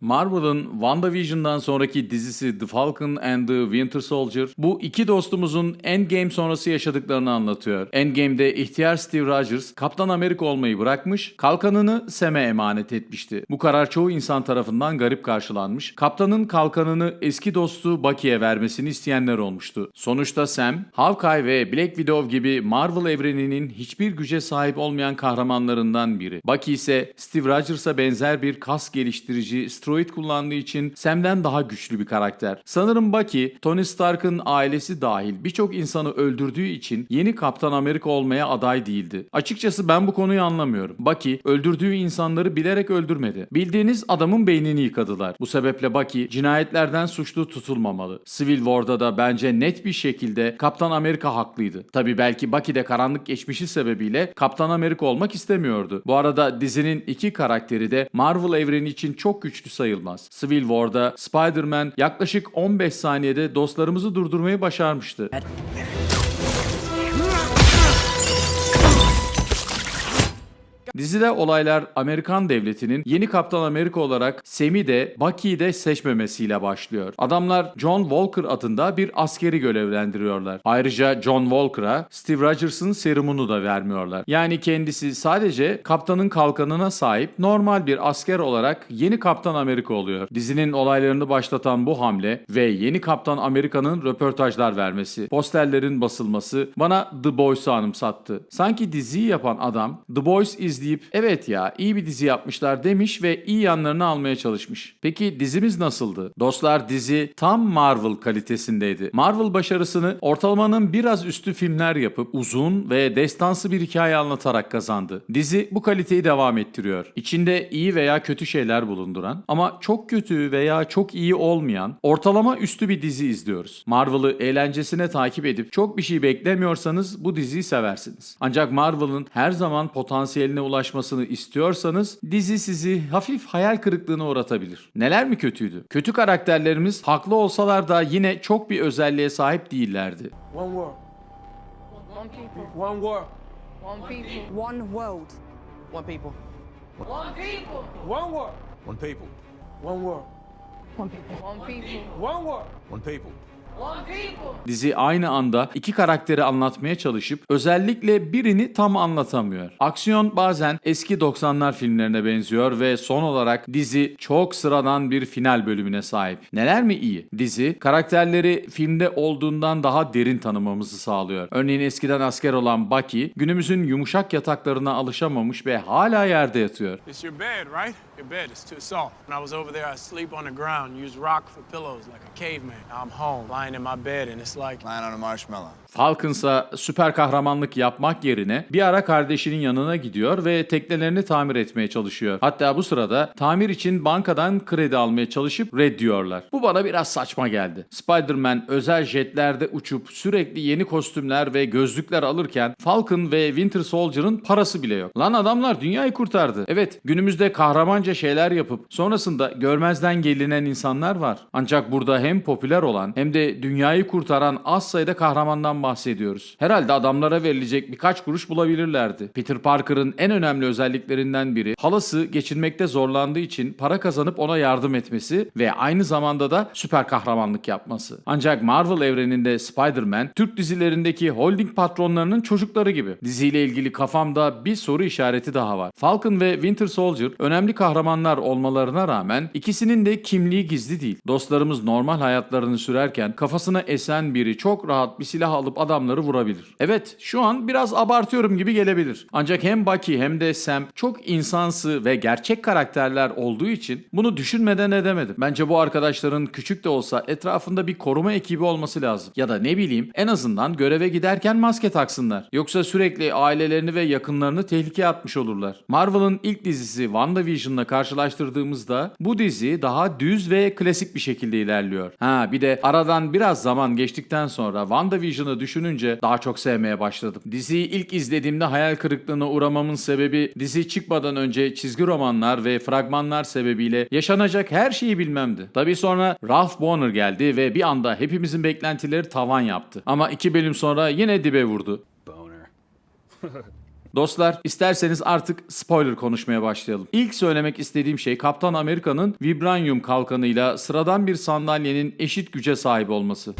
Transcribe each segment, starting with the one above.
Marvel'ın WandaVision'dan sonraki dizisi The Falcon and the Winter Soldier bu iki dostumuzun Endgame sonrası yaşadıklarını anlatıyor. Endgame'de ihtiyar Steve Rogers Kaptan Amerika olmayı bırakmış, kalkanını Sam'e emanet etmişti. Bu karar çoğu insan tarafından garip karşılanmış. Kaptanın kalkanını eski dostu Bucky'ye vermesini isteyenler olmuştu. Sonuçta Sam, Hawkeye ve Black Widow gibi Marvel evreninin hiçbir güce sahip olmayan kahramanlarından biri. Bucky ise Steve Rogers'a benzer bir kas geliştirici steroid kullandığı için Sam'den daha güçlü bir karakter. Sanırım Bucky, Tony Stark'ın ailesi dahil birçok insanı öldürdüğü için yeni Kaptan Amerika olmaya aday değildi. Açıkçası ben bu konuyu anlamıyorum. Bucky öldürdüğü insanları bilerek öldürmedi. Bildiğiniz adamın beynini yıkadılar. Bu sebeple Bucky cinayetlerden suçlu tutulmamalı. Civil War'da da bence net bir şekilde Kaptan Amerika haklıydı. Tabi belki Bucky de karanlık geçmişi sebebiyle Kaptan Amerika olmak istemiyordu. Bu arada dizinin iki karakteri de Marvel evreni için çok güçlü sayılmaz. Civil War'da Spider-Man yaklaşık 15 saniyede dostlarımızı durdurmayı başarmıştı. Dizide olaylar Amerikan devletinin yeni Kaptan Amerika olarak Sam'i de Bucky'yi de seçmemesiyle başlıyor. Adamlar John Walker adında bir askeri görevlendiriyorlar. Ayrıca John Walker'a Steve Rogers'ın serumunu da vermiyorlar. Yani kendisi sadece kaptanın kalkanına sahip normal bir asker olarak yeni Kaptan Amerika oluyor. Dizinin olaylarını başlatan bu hamle ve yeni Kaptan Amerika'nın röportajlar vermesi, posterlerin basılması bana The Boys'u anımsattı. Sanki diziyi yapan adam The Boys izleyip evet ya iyi bir dizi yapmışlar demiş ve iyi yanlarını almaya çalışmış. Peki dizimiz nasıldı? Dostlar dizi tam Marvel kalitesindeydi. Marvel başarısını ortalamanın biraz üstü filmler yapıp uzun ve destansı bir hikaye anlatarak kazandı. Dizi bu kaliteyi devam ettiriyor. İçinde iyi veya kötü şeyler bulunduran ama çok kötü veya çok iyi olmayan ortalama üstü bir dizi izliyoruz. Marvel'ı eğlencesine takip edip çok bir şey beklemiyorsanız bu diziyi seversiniz. Ancak Marvel'ın her zaman potansiyeline ulaşmasını istiyorsanız dizi sizi hafif hayal kırıklığına uğratabilir. Neler mi kötüydü? Kötü karakterlerimiz haklı olsalar da yine çok bir özelliğe sahip değillerdi. One world. One people. One world. One people. One world. One people. One people. One world. One people. One world. One people. One people. One world. One people. Dizi aynı anda iki karakteri anlatmaya çalışıp özellikle birini tam anlatamıyor. Aksiyon bazen eski 90'lar filmlerine benziyor ve son olarak dizi çok sıradan bir final bölümüne sahip. Neler mi iyi? Dizi karakterleri filmde olduğundan daha derin tanımamızı sağlıyor. Örneğin eskiden asker olan Bucky günümüzün yumuşak yataklarına alışamamış ve hala yerde yatıyor. It's your bed, right? Your bed is too soft. When I was over there, I sleep on the ground, use rock for pillows like a caveman. Now I'm home, lying in my bed, and it's like Lying on a marshmallow. Falcon'sa süper kahramanlık yapmak yerine bir ara kardeşinin yanına gidiyor ve teknelerini tamir etmeye çalışıyor. Hatta bu sırada tamir için bankadan kredi almaya çalışıp reddiyorlar. Bu bana biraz saçma geldi. Spider-Man özel jetlerde uçup sürekli yeni kostümler ve gözlükler alırken Falcon ve Winter Soldier'ın parası bile yok. Lan adamlar dünyayı kurtardı. Evet günümüzde kahramanca şeyler yapıp sonrasında görmezden gelinen insanlar var. Ancak burada hem popüler olan hem de dünyayı kurtaran az sayıda kahramandan bahsediyoruz. Herhalde adamlara verilecek birkaç kuruş bulabilirlerdi. Peter Parker'ın en önemli özelliklerinden biri halası geçinmekte zorlandığı için para kazanıp ona yardım etmesi ve aynı zamanda da süper kahramanlık yapması. Ancak Marvel evreninde Spider-Man Türk dizilerindeki holding patronlarının çocukları gibi. Diziyle ilgili kafamda bir soru işareti daha var. Falcon ve Winter Soldier önemli kahramanlar olmalarına rağmen ikisinin de kimliği gizli değil. Dostlarımız normal hayatlarını sürerken kafasına esen biri çok rahat bir silah alıp adamları vurabilir. Evet şu an biraz abartıyorum gibi gelebilir. Ancak hem Bucky hem de Sam çok insansı ve gerçek karakterler olduğu için bunu düşünmeden edemedim. Bence bu arkadaşların küçük de olsa etrafında bir koruma ekibi olması lazım. Ya da ne bileyim en azından göreve giderken maske taksınlar. Yoksa sürekli ailelerini ve yakınlarını tehlikeye atmış olurlar. Marvel'ın ilk dizisi WandaVision'la karşılaştırdığımızda bu dizi daha düz ve klasik bir şekilde ilerliyor. Ha bir de aradan biraz zaman geçtikten sonra WandaVision'ı düşününce daha çok sevmeye başladım. Diziyi ilk izlediğimde hayal kırıklığına uğramamın sebebi dizi çıkmadan önce çizgi romanlar ve fragmanlar sebebiyle yaşanacak her şeyi bilmemdi. Tabii sonra Ralph Bonner geldi ve bir anda hepimizin beklentileri tavan yaptı. Ama iki bölüm sonra yine dibe vurdu. Boner. Dostlar isterseniz artık spoiler konuşmaya başlayalım. İlk söylemek istediğim şey Kaptan Amerika'nın vibranyum kalkanıyla sıradan bir sandalyenin eşit güce sahip olması.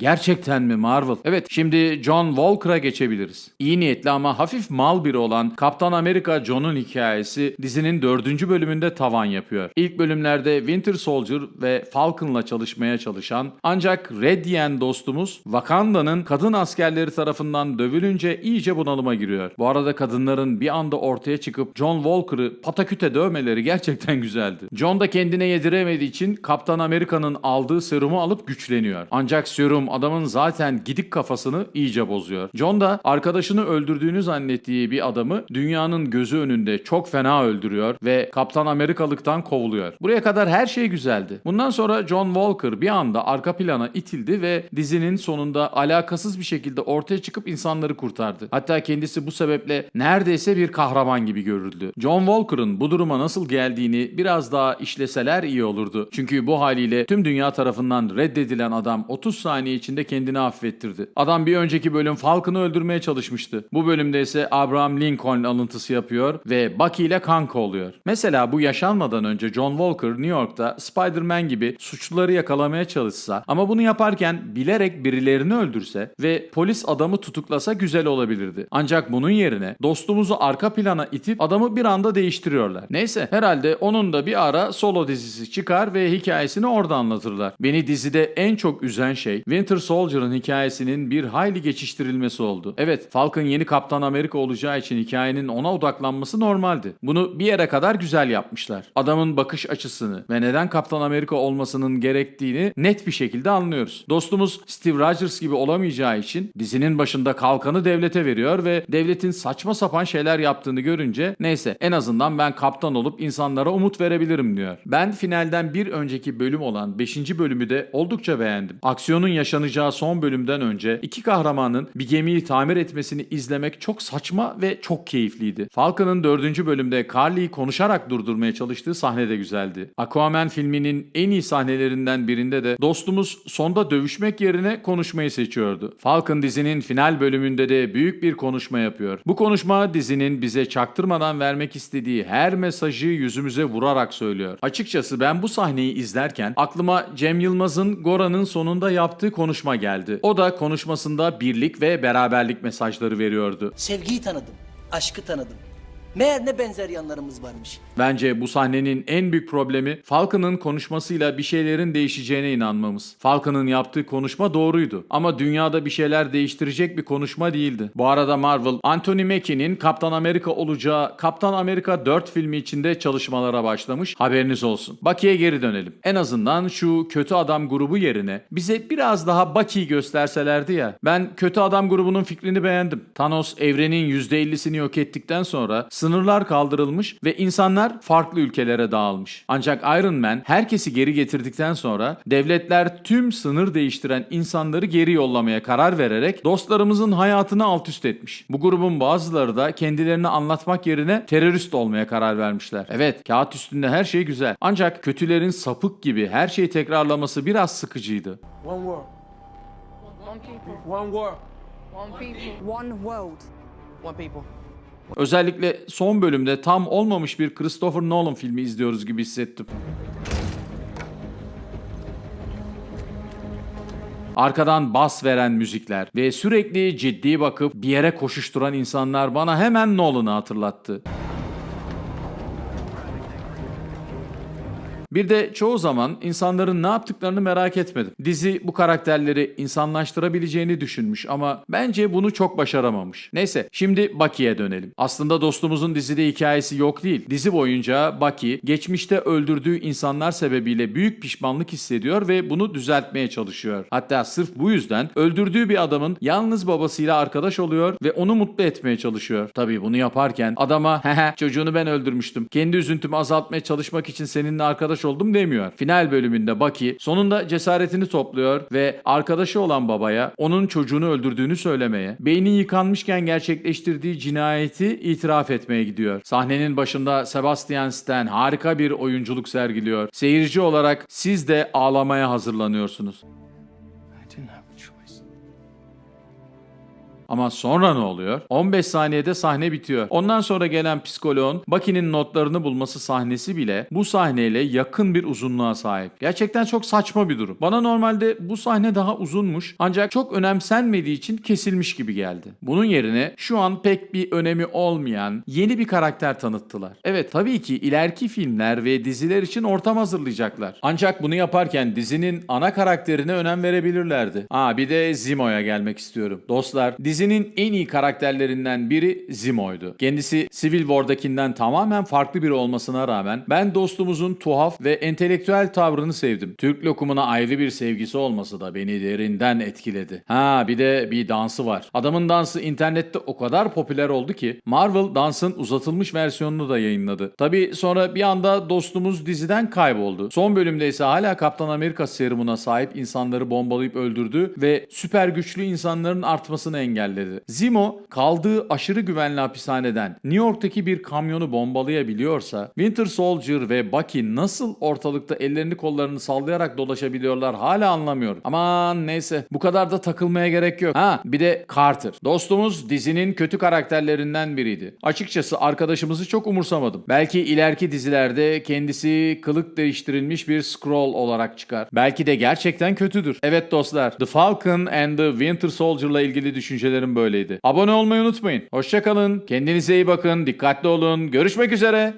Gerçekten mi Marvel? Evet şimdi John Walker'a geçebiliriz. İyi niyetli ama hafif mal biri olan Kaptan Amerika John'un hikayesi dizinin dördüncü bölümünde tavan yapıyor. İlk bölümlerde Winter Soldier ve Falcon'la çalışmaya çalışan ancak Red diyen dostumuz Wakanda'nın kadın askerleri tarafından dövülünce iyice bunalıma giriyor. Bu arada kadınların bir anda ortaya çıkıp John Walker'ı pataküte dövmeleri gerçekten güzeldi. John da kendine yediremediği için Kaptan Amerika'nın aldığı serumu alıp güçleniyor. Ancak serum adamın zaten gidik kafasını iyice bozuyor. John da arkadaşını öldürdüğünü zannettiği bir adamı dünyanın gözü önünde çok fena öldürüyor ve Kaptan Amerikalıktan kovuluyor. Buraya kadar her şey güzeldi. Bundan sonra John Walker bir anda arka plana itildi ve dizinin sonunda alakasız bir şekilde ortaya çıkıp insanları kurtardı. Hatta kendisi bu sebeple neredeyse bir kahraman gibi görüldü. John Walker'ın bu duruma nasıl geldiğini biraz daha işleseler iyi olurdu. Çünkü bu haliyle tüm dünya tarafından reddedilen adam 30 saniye içinde kendini affettirdi. Adam bir önceki bölüm Falcon'ı öldürmeye çalışmıştı. Bu bölümde ise Abraham Lincoln alıntısı yapıyor ve Bucky ile kanka oluyor. Mesela bu yaşanmadan önce John Walker New York'ta Spider-Man gibi suçluları yakalamaya çalışsa ama bunu yaparken bilerek birilerini öldürse ve polis adamı tutuklasa güzel olabilirdi. Ancak bunun yerine dostumuzu arka plana itip adamı bir anda değiştiriyorlar. Neyse herhalde onun da bir ara solo dizisi çıkar ve hikayesini orada anlatırlar. Beni dizide en çok üzen şey Winter Soldier'ın hikayesinin bir hayli geçiştirilmesi oldu. Evet Falcon yeni Kaptan Amerika olacağı için hikayenin ona odaklanması normaldi. Bunu bir yere kadar güzel yapmışlar. Adamın bakış açısını ve neden Kaptan Amerika olmasının gerektiğini net bir şekilde anlıyoruz. Dostumuz Steve Rogers gibi olamayacağı için dizinin başında kalkanı devlete veriyor ve devletin saçma sapan şeyler yaptığını görünce neyse en azından ben kaptan olup insanlara umut verebilirim diyor. Ben finalden bir önceki bölüm olan 5. bölümü de oldukça beğendim. Aksiyonun yaşanacağı son bölümden önce iki kahramanın bir gemiyi tamir etmesini izlemek çok saçma ve çok keyifliydi. Falcon'ın 4. bölümde Carly'yi konuşarak durdurmaya çalıştığı sahne de güzeldi. Aquaman filminin en iyi sahnelerinden birinde de dostumuz sonda dövüşmek yerine konuşmayı seçiyordu. Falcon dizinin final bölümünde de büyük bir konuşma yapıyor. Bu konuşma dizinin bize çaktırmadan vermek istediği her mesajı yüzümüze vurarak söylüyor. Açıkçası ben bu sahneyi izlerken aklıma Cem Yılmaz'ın Gora'nın sonunda yaptığı konuşma geldi. O da konuşmasında birlik ve beraberlik mesajları veriyordu. Sevgiyi tanıdım, aşkı tanıdım. Meğer ne benzer yanlarımız varmış. Bence bu sahnenin en büyük problemi Falcon'ın konuşmasıyla bir şeylerin değişeceğine inanmamız. Falcon'ın yaptığı konuşma doğruydu ama dünyada bir şeyler değiştirecek bir konuşma değildi. Bu arada Marvel, Anthony Mackie'nin Kaptan Amerika olacağı Kaptan Amerika 4 filmi içinde çalışmalara başlamış. Haberiniz olsun. Bucky'ye geri dönelim. En azından şu kötü adam grubu yerine bize biraz daha Bucky'yi gösterselerdi ya. Ben kötü adam grubunun fikrini beğendim. Thanos evrenin %50'sini yok ettikten sonra sınırlar kaldırılmış ve insanlar farklı ülkelere dağılmış. Ancak Iron Man herkesi geri getirdikten sonra devletler tüm sınır değiştiren insanları geri yollamaya karar vererek dostlarımızın hayatını alt üst etmiş. Bu grubun bazıları da kendilerini anlatmak yerine terörist olmaya karar vermişler. Evet kağıt üstünde her şey güzel. Ancak kötülerin sapık gibi her şeyi tekrarlaması biraz sıkıcıydı. One world. One people. One world. One people. One world. One people. Özellikle son bölümde tam olmamış bir Christopher Nolan filmi izliyoruz gibi hissettim. Arkadan bas veren müzikler ve sürekli ciddi bakıp bir yere koşuşturan insanlar bana hemen Nolan'ı hatırlattı. Bir de çoğu zaman insanların ne yaptıklarını merak etmedim. Dizi bu karakterleri insanlaştırabileceğini düşünmüş ama bence bunu çok başaramamış. Neyse şimdi Bucky'ye dönelim. Aslında dostumuzun dizide hikayesi yok değil. Dizi boyunca Bucky geçmişte öldürdüğü insanlar sebebiyle büyük pişmanlık hissediyor ve bunu düzeltmeye çalışıyor. Hatta sırf bu yüzden öldürdüğü bir adamın yalnız babasıyla arkadaş oluyor ve onu mutlu etmeye çalışıyor. Tabii bunu yaparken adama hehe çocuğunu ben öldürmüştüm. Kendi üzüntümü azaltmaya çalışmak için seninle arkadaş oldum demiyor. Final bölümünde Bucky sonunda cesaretini topluyor ve arkadaşı olan babaya onun çocuğunu öldürdüğünü söylemeye, beynin yıkanmışken gerçekleştirdiği cinayeti itiraf etmeye gidiyor. Sahnenin başında Sebastian Stan harika bir oyunculuk sergiliyor. Seyirci olarak siz de ağlamaya hazırlanıyorsunuz. Ama sonra ne oluyor? 15 saniyede sahne bitiyor. Ondan sonra gelen psikoloğun Bucky'nin notlarını bulması sahnesi bile bu sahneyle yakın bir uzunluğa sahip. Gerçekten çok saçma bir durum. Bana normalde bu sahne daha uzunmuş ancak çok önemsenmediği için kesilmiş gibi geldi. Bunun yerine şu an pek bir önemi olmayan yeni bir karakter tanıttılar. Evet tabii ki ileriki filmler ve diziler için ortam hazırlayacaklar. Ancak bunu yaparken dizinin ana karakterine önem verebilirlerdi. Aa bir de Zimo'ya gelmek istiyorum. Dostlar dizinin en iyi karakterlerinden biri Zimo'ydu. Kendisi Civil War'dakinden tamamen farklı biri olmasına rağmen ben dostumuzun tuhaf ve entelektüel tavrını sevdim. Türk lokumuna ayrı bir sevgisi olması da beni derinden etkiledi. Ha bir de bir dansı var. Adamın dansı internette o kadar popüler oldu ki Marvel dansın uzatılmış versiyonunu da yayınladı. Tabi sonra bir anda dostumuz diziden kayboldu. Son bölümde ise hala Kaptan Amerika serumuna sahip insanları bombalayıp öldürdü ve süper güçlü insanların artmasını engelledi. Zemo kaldığı aşırı güvenli hapishaneden New York'taki bir kamyonu bombalayabiliyorsa Winter Soldier ve Bucky nasıl ortalıkta ellerini kollarını sallayarak dolaşabiliyorlar hala anlamıyorum. Aman neyse bu kadar da takılmaya gerek yok. Ha bir de Carter. Dostumuz dizinin kötü karakterlerinden biriydi. Açıkçası arkadaşımızı çok umursamadım. Belki ileriki dizilerde kendisi kılık değiştirilmiş bir scroll olarak çıkar. Belki de gerçekten kötüdür. Evet dostlar The Falcon and the Winter Soldier'la ilgili düşüncelerim böyleydi. Abone olmayı unutmayın. Hoşçakalın. Kendinize iyi bakın. Dikkatli olun. Görüşmek üzere.